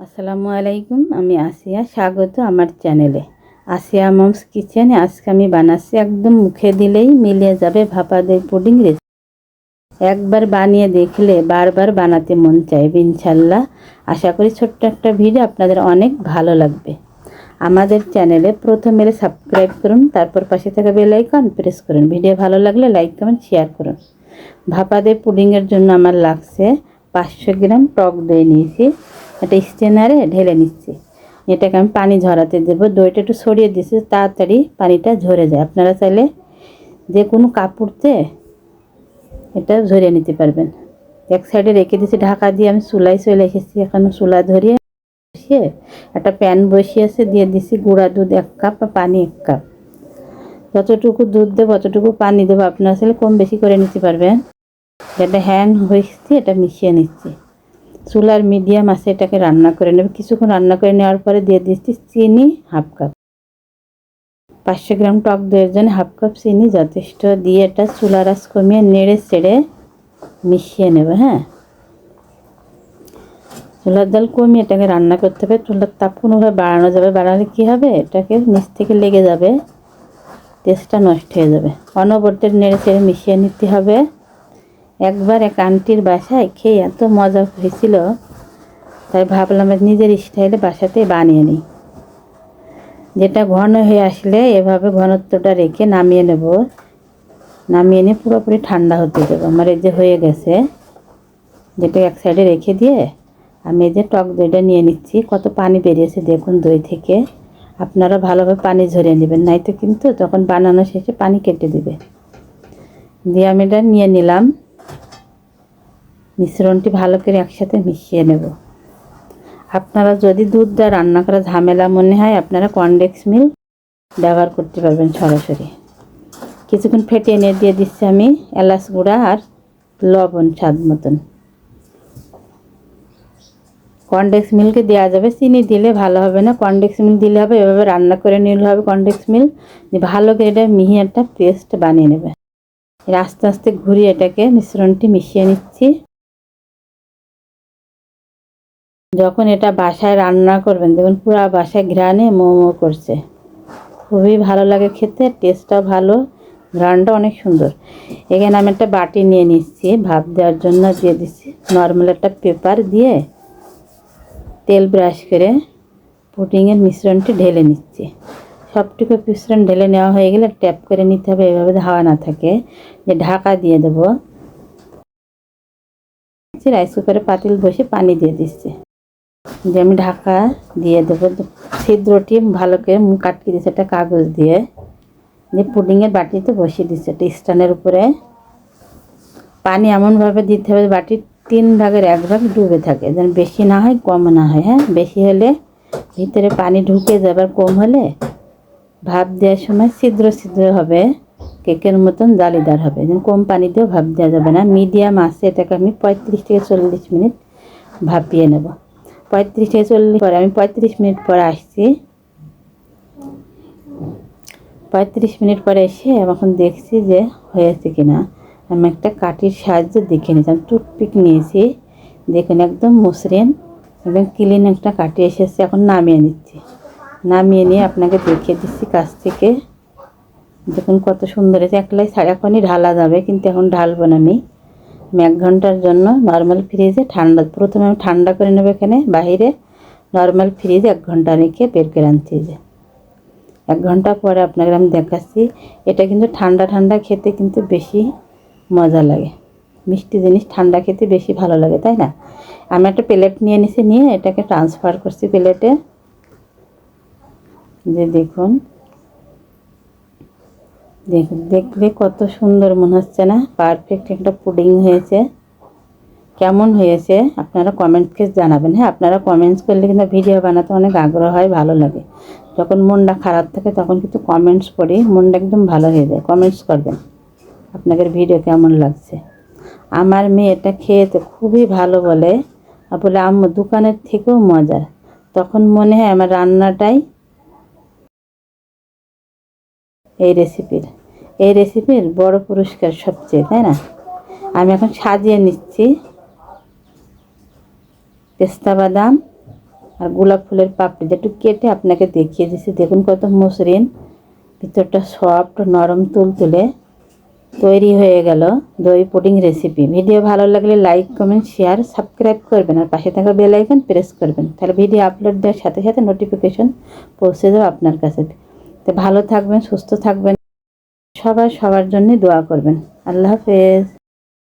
আসসালামু আলাইকুম, আমি আসিয়া স্বাগত আমার চ্যানেলে। আসিয়া মমস কিচেনে আজকে আমি বানাচ্ছি একদম মুখে দিলেই মিলিয়ে যাবে ভাপা দই পুডিং রেসিপি। একবার বানিয়ে দেখলে বারবার বানাতে মন চাইবে ইনশাল্লাহ। আশা করি ছোট্ট একটা ভিডিও আপনাদের অনেক ভালো লাগবে। আমাদের চ্যানেলে প্রথমে সাবস্ক্রাইব করুন, তারপর পাশে থাকা বেল আইকন প্রেস করুন। ভিডিও ভালো লাগলে লাইক, কমেন্ট, শেয়ার করুন। ভাপা দই পুডিংয়ের জন্য আমার লাগছে পাঁচশো গ্রাম টক দই নিয়েছি। একটা স্টেনারে ঢেলে নিচ্ছি। এটাকে আমি পানি ঝরাতে দেবো। দইটা একটু সরিয়ে দিচ্ছি তাড়াতাড়ি পানিটা ঝরে যায়। আপনারা চাইলে যে কোনো কাপড়তে এটা ঝরিয়ে নিতে পারবেন। এক সাইডে রেখে দিয়েছি, ঢাকা দিয়ে আমি চুলাই চলে এসেছি। এখানে চুলা ধরিয়ে বসিয়ে একটা প্যান বসিয়েছে দিয়ে দিছি গুঁড়া দুধ এক কাপ আর পানি এক কাপ। যতটুকু দুধ দেবো, অতটুকু পানি দেবো। আপনারা চাইলে কম বেশি করে নিতে পারবেন। যেটা হ্যান হয়েছে, এটা মিশিয়ে নিচ্ছি। চুলার মিডিয়াম আছে, এটাকে রান্না করে নেবে। কিছুক্ষণ রান্না করে নেওয়ার পরে দিয়ে দিচ্ছি চিনি হাফ কাপ। পাঁচশো গ্রাম টক দইয়ের জন্য হাফ কাপ চিনি যথেষ্ট দিয়ে এটা চুলার আঁচ কমিয়ে নেড়ে চেড়ে মিশিয়ে নেবে হ্যাঁ? চুলার জল কমিয়ে এটাকে রান্না করতে হবে। চুলার তাপ কোনোভাবে বাড়ানো যাবে। বাড়ালে কী হবে? এটাকে নিচ থেকে লেগে যাবে। টেস্টটা নষ্ট হয়ে যাবে। অনবর্তে নেড়ে চেড়ে মিশিয়ে নিতে হবে। একবার এক আন্টির বাসায় খেয়ে এত মজা হয়েছিল, তাই ভাবলাম নিজের স্টাইলে বাসাতে বানিয়ে নিই। যেটা ঘন হয়ে আসলে এভাবে ঘনত্বটা রেখে নামিয়ে নেব। নামিয়ে নিয়ে পুরোপুরি ঠান্ডা হতে দেবো। আমার এই যে হয়ে গেছে, যেটা এক সাইডে রেখে দিয়ে আমি এই যে টক দইটা নিয়ে নিচ্ছি। কত পানি বেরিয়েছে দেখুন দই থেকে। আপনারা ভালোভাবে পানি ঝরিয়ে নেবেন নাই তো কিন্তু তখন বানানো শেষে পানি কেটে দিবে। দিয়ে আমি এটা নিয়ে নিলাম। মিশ্রণটি ভালো করে একসাথে মিশিয়ে নেব। আপনারা যদি দুধ দিয়ে রান্না করা ঝামেলা মনে হয়, আপনারা কনডেক্স মিল ব্যবহার করতে পারবেন সরাসরি। কিছুক্ষণ ফেটিয়ে নিয়ে দিয়ে দিচ্ছি আমি এলাচ গুঁড়া আর লবণ স্বাদ মতন। কনডেক্স মিলকে দেওয়া যাবে। চিনি দিলে ভালো হবে না। কনডেক্স মিল দিলে হবে, এভাবে রান্না করে নিলে হবে কনডেক্স মিল। ভালো করে এটা মিহি একটা পেস্ট বানিয়ে নেবে। আস্তে আস্তে ঘুরিয়ে এটাকে মিশ্রণটি মিশিয়ে নিচ্ছি। যখন এটা বাসায় রান্না করবেন দেখুন পুরা বাসায় ঘ্রাণে মোমো করছে। খুবই ভালো লাগে খেতে টেস্টটাও ভালো, ঘ্রাণটা অনেক সুন্দর। এখানে আমি একটা বাটি নিয়ে নিচ্ছি, ভাপ দেওয়ার জন্য দিয়ে দিচ্ছি। নর্মাল একটা পেপার দিয়ে তেল ব্রাশ করে পুটিংয়ের মিশ্রণটি ঢেলে নিচ্ছি। সবটুকু মিশ্রণ ঢেলে নেওয়া হয়ে গেলে ট্যাপ করে নিতে হবে, এভাবে হাওয়া না থাকে, যে ঢাকা দিয়ে দেবো। রাইস কুকারে পাতিল বসে পানি দিয়ে দিচ্ছি। যে আমি ঢাকা দিয়ে দেবো। ছিদ্রটি ভালো করে মুখ আটকে দিচ্ছে একটা কাগজ দিয়ে। দিয়ে পুডিংয়ের বাটিতে বসিয়ে দিচ্ছে একটা স্ট্যান্ডের উপরে। পানি এমনভাবে দিতে হবে বাটির তিন ভাগের এক ভাগ ডুবে থাকে, যেন বেশি না হয়, কম না হয় হ্যাঁ? বেশি হলে ভিতরে পানি ঢুকে যাবার কম হলে ভাপ দেওয়ার সময় ছিদ্র ছিদ্র হবে, কেকের মতন জালিদার হবে। যেন কম পানি দিয়েও ভাপ দেওয়া যাবে না। মিডিয়াম আছে, এটাকে আমি পঁয়ত্রিশ থেকে চল্লিশ মিনিট ভাপিয়ে নেব। পঁয়ত্রিশ চল্লিশ পরে, আমি পঁয়ত্রিশ মিনিট পরে আসছি। পঁয়ত্রিশ মিনিট পরে এসে এখন দেখছি যে হয়েছে কিনা। আমি একটা কাঠির সাহায্যে দেখে নিয়েছি টুথপিক নিয়েছি। দেখুন, একদম মসৃণ, একদম ক্লিন একটা কাটি এসেছে, এখন নামিয়ে নিচ্ছি। নামিয়ে নিয়ে আপনাকে দেখিয়ে দিচ্ছি কাছ থেকে। দেখুন কত সুন্দর হয়েছে, একলাই এখনই ঢালা যাবে, কিন্তু এখন ঢালবো না আমি। এক ঘণ্টার জন্য নর্মাল ফ্রিজে ঠান্ডা, প্রথমে আমি ঠান্ডা করে নেব এখানে, বাহিরে নর্মাল ফ্রিজে এক ঘণ্টা রেখে বের করে আনছি যে। এক ঘণ্টা পরে আপনাকে আমি দেখাচ্ছি, এটা কিন্তু ঠান্ডা ঠান্ডা খেতে কিন্তু বেশি মজা লাগে। মিষ্টি জিনিস ঠান্ডা খেতে বেশি ভালো লাগে, তাই না? আমি একটা প্লেট নিয়ে নিছি, নিয়ে এটাকে ট্রান্সফার করছি প্লেটে। যে দেখুন দেখুন, দেখলে কত সুন্দর মনে হচ্ছে না? পারফেক্ট একটা পুডিং হয়েছে। কেমন হয়েছে? আপনারা কমেন্টকে জানাবেন। হ্যাঁ আপনারা কমেন্টস করলে কিন্তু ভিডিও বানাতে অনেক আগ্রহ হয়, ভালো লাগে। যখন মনটা খারাপ থাকে, তখন কিন্তু কমেন্টস পড়ি, মনটা একদম ভালো হয়ে যায়। কমেন্টস করবেন, আপনাদের ভিডিও কেমন লাগছে? আমার মেয়ে এটা খেয়েতে খুবই ভালো বলে। আর বলে, আম্মু, দোকানের থেকেও মজার তখন মনে হয় আমার রান্নাটাই এই রেসিপির এই রেসিপির বড় পুরস্কার সবচেয়ে, তাই না? আমি এখন সাজিয়ে নিচ্ছি। পেস্তা বাদাম আর গোলাপ ফুলের পাপড়ি একটু কেটে আপনাকে দেখিয়ে দিচ্ছি দেখুন কত মসৃণ। ভিতরটা সফট নরম, তুলতুলে তৈরি হয়ে গেল দই পুডিং রেসিপি ভিডিও ভালো লাগলে লাইক কমেন্ট শেয়ার সাবস্ক্রাইব করবেন আর পাশে থাকা বেল আইকন প্রেস করবেন। তাহলে ভিডিও আপলোড দেওয়ার সাথে সাথে নোটিফিকেশন পৌঁছে যাবে আপনার কাছে। তো ভালো থাকবেন সুস্থ থাকবেন। সবাই সবার জন্য দোয়া করবেন। আল্লাহ হাফেজ।